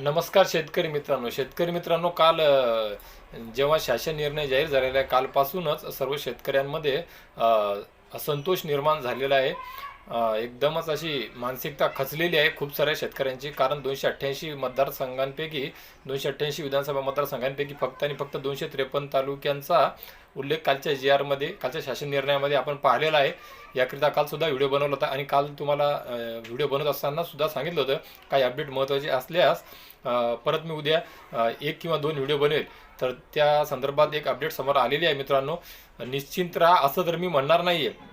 नमस्कार शेतकरी मित्रांनो. शेतकरी मित्रांनो काल जेव्हा शासन निर्णय जाहीर झालेला आहे कालपासूनच सर्व शेतकऱ्यांमध्ये असंतोष निर्माण झालेला आहे. एकदमच अशी मानसिकता खचलेली आहे खूप साऱ्या शेतकऱ्यांची. कारण दोनशे अठ्ठ्याऐंशी मतदारसंघांपैकी दोनशे अठ्ठ्याऐंशी विधानसभा मतदारसंघांपैकी फक्त आणि फक्त दोनशे त्रेपन्न तालुक्यांचा उल्लेख कालच्या जी आरमध्ये कालच्या शासन निर्णयामध्ये आपण पाहिलेला आहे. याकरिता काल सुद्धा व्हिडिओ बनवला होता आणि काल तुम्हाला व्हिडिओ बनवत असताना सुद्धा सांगितलं होतं काही अपडेट महत्त्वाचे असल्यास परत मी उद्या एक किंवा दोन व्हिडिओ बनवेल. तर त्या संदर्भात एक अपडेट समोर आलेली आहे मित्रांनो. निश्चिंत राहा असं तर मी म्हणणार नाही आहे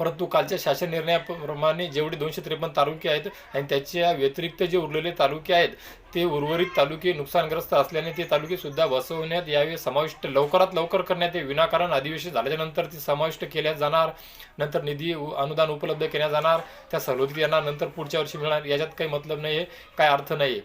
परंतु कालच्या शासन निर्णयाप्रमाणे जेवढे दोनशे त्रेपन्न तालुके आहेत आणि त्याच्या व्यतिरिक्त जे उरलेले तालुके आहेत ते उर्वरित तालुके नुकसानग्रस्त असल्याने ते तालुके सुद्धा बसवण्यात यावे. समाविष्ट लवकरात लवकर करण्यात ये विनाकारण अधिवेशन झाल्याच्यानंतर ती ते समाविष्ट केल्या जाणार. नंतर निधी उ- अनुदान उपलब्ध केल्या जाणार. त्या सवलती येणार नंतर पुढच्या वर्षी मिळणार. याच्यात काही मतलब नाही आहे काय अर्थ नाही आहे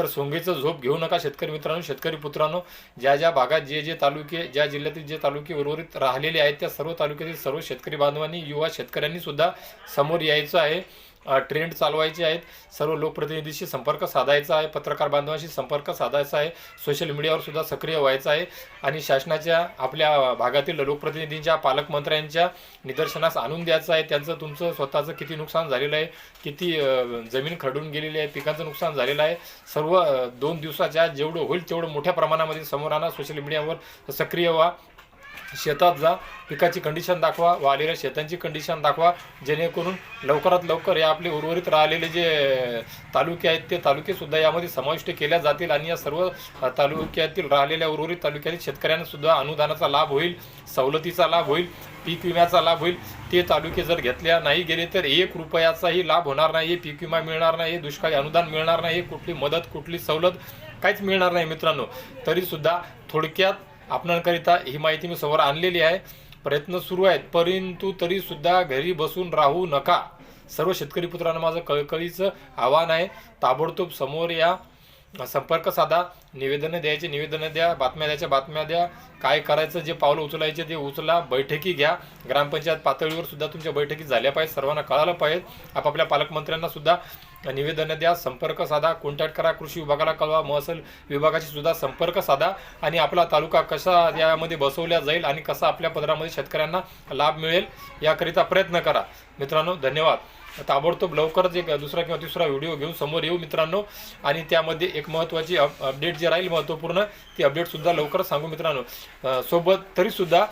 तर सोंगेचं झोप घेऊ नका शेतकरी मित्रांनो शेतकरी पुत्रांनो. ज्या ज्या भागात जे जे तालुके ज्या जिल्ह्यातील जे तालुके उर्वरित राहिलेले आहेत त्या सर्व तालुक्यातील सर्व शेतकरी बांधवांनी युवा शेतकऱ्यांनी सुद्धा समोर यायचं आहे. ट्रेंड चालवायचे आहेत. सर्व लोकप्रतिनिधीशी संपर्क साधायचा आहे. पत्रकार बांधवांशी संपर्क साधायचा आहे. सोशल मीडियावर सुद्धा सक्रिय व्हायचं आहे. आणि शासनाच्या आपल्या भागातील लोकप्रतिनिधींच्या पालकमंत्र्यांच्या निदर्शनास आणून द्यायचं आहे. त्यांचं तुमचं स्वतःचं किती नुकसान झालेलं आहे? किती जमीन खरडून गेलेली आहे? पिकांचं नुकसान झालेलं आहे? सर्व दोन दिवसाच्या जेवढं होईल तेवढं मोठ्या प्रमाणामध्ये समोर आणा. सोशल मीडियावर सक्रिय व्हा. शेतात जा पिकाची कंडिशन दाखवा वाढलेल्या शेतांची कंडिशन दाखवा जेणेकरून लवकरात लवकर या आपले उर्वरित राहिलेले जे तालुके आहेत ते तालुकेसुद्धा यामध्ये समाविष्ट केल्या जातील आणि या सर्व तालुक्यातील राहिलेल्या उर्वरित तालुक्यातील शेतकऱ्यांनासुद्धा अनुदानाचा लाभ होईल सवलतीचा लाभ होईल पीक विम्याचा लाभ होईल. ते तालुके जर घेतल्या नाही गेले तर एक रुपयाचाही लाभ होणार नाही पीक विमा मिळणार नाही दुष्काळी अनुदान मिळणार नाही कुठली मदत कुठली सवलत काहीच मिळणार नाही मित्रांनो. तरीसुद्धा थोडक्यात आपणांकरिता ही माहिती मी समोर आणलेली आहे. प्रयत्न सुरू आहेत परंतु तरी सुद्धा घरी बसून राहू नका. सर्व शेतकरी पुत्रांना माझं कळकळीचं आव्हान आहे. ताबडतोब समोर या. संपर्क साधा निवेदनं द्यायचे निवेदनं द्या बातम्या द्यायच्या बातम्या द्या. काय करायचं जे पावलं उचलायचे ते उचला बैठकी घ्या. ग्रामपंचायत पातळीवर सुद्धा तुमच्या बैठकी झाल्या पाहिजे सर्वांना कळालं पाहिजे आपापल्या पालकमंत्र्यांना सुद्धा निवेदनं द्या संपर्क साधा कॉन्टॅक्ट करा कृषी विभागाला कळवा महसूल विभागाशी सुद्धा संपर्क साधा. आणि आपला तालुका कसा यामध्ये बसवल्या जाईल आणि कसा आपल्या पदरामध्ये शेतकऱ्यांना लाभ मिळेल याकरिता प्रयत्न करा. मित्रांनो धन्यवाद. ताबडतोब लवकरच एक दुसरा किंवा तिसरा व्हिडिओ घेऊन समोर येऊ मित्रांनो. आणि त्यामध्ये एक महत्त्वाची अप अपडेट जे राहील महत्त्वपूर्ण ती अपडेटसुद्धा लवकरच सांगू मित्रांनो. सोबत तरीसुद्धा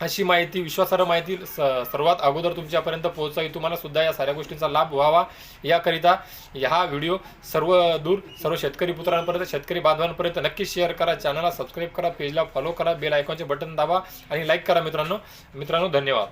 अशी माहिती विश्वासार्ह माहिती स सर्वात अगोदर तुमच्यापर्यंत पोहोचावी. तुम्हाला सुद्धा या साऱ्या गोष्टींचा लाभ व्हावा. याकरिता हा व्हिडिओ सर्व दूर सर्व शेतकरी पुत्रांपर्यंत शेतकरी बांधवांपर्यंत नक्की शेअर करा. चॅनलला सबस्क्राईब करा पेजला फॉलो करा बेल आयकॉनचे बटन दाबा आणि लाईक करा मित्रांनो. मित्रांनो धन्यवाद.